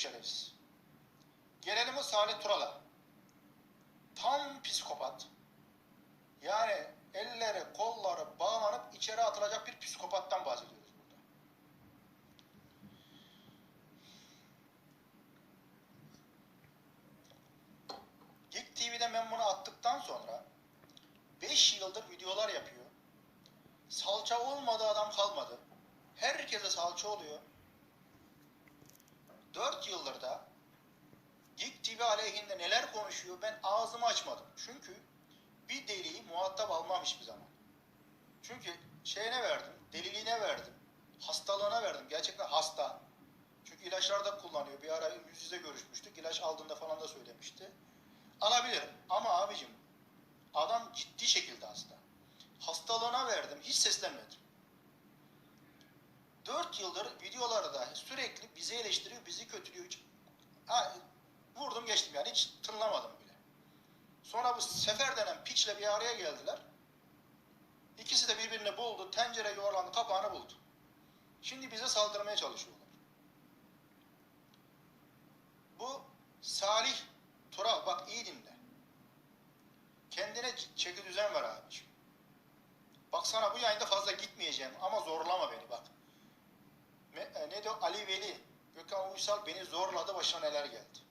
şerefsiz. Gelelim o Salih Tural'a. Tam psikopat. Yani elleri, kolları bağlanıp içeri atılacak bir psikopattan bahsediyoruz burada. Geek TV'de ben bunu attıktan sonra 5 yıldır videolar yapıyor. Salça olmadığı adam kalmadı. Herkese salça oluyor. 4 yıldır da Geek TV aleyhinde neler konuşuyor ben ağzımı açmadım. Çünkü bir deliği muhatap almam hiçbir zaman. Çünkü şeyine verdim, deliliğine verdim, hastalığına verdim. Gerçekten hasta. Çünkü ilaçlar da kullanıyor. Bir ara yüz yüze görüşmüştük. İlaç aldığında falan da söylemişti. Alabilir. Ama abicim adam ciddi şekilde hasta. Hastalığına verdim. Hiç seslenmedim. 4 yıldır videolarda sürekli bizi eleştiriyor, bizi kötülüyor. Hiç- Ha, vurdum geçtim yani hiç tınlamadım bile. Sonra bu Sefer denen piçle bir araya geldiler. İkisi de birbirini buldu. Tencere yuvarlandı, kapağını buldu. Şimdi bize saldırmaya çalışıyorlar. Bu Salih Tural bak iyi dinle. Kendine çeki düzen ver abiciğim. Bak sana bu yayında fazla gitmeyeceğim ama zorlama beni bak. Me- ne diyor Ali Veli, Gökhan Uysal beni zorladı başına neler geldi.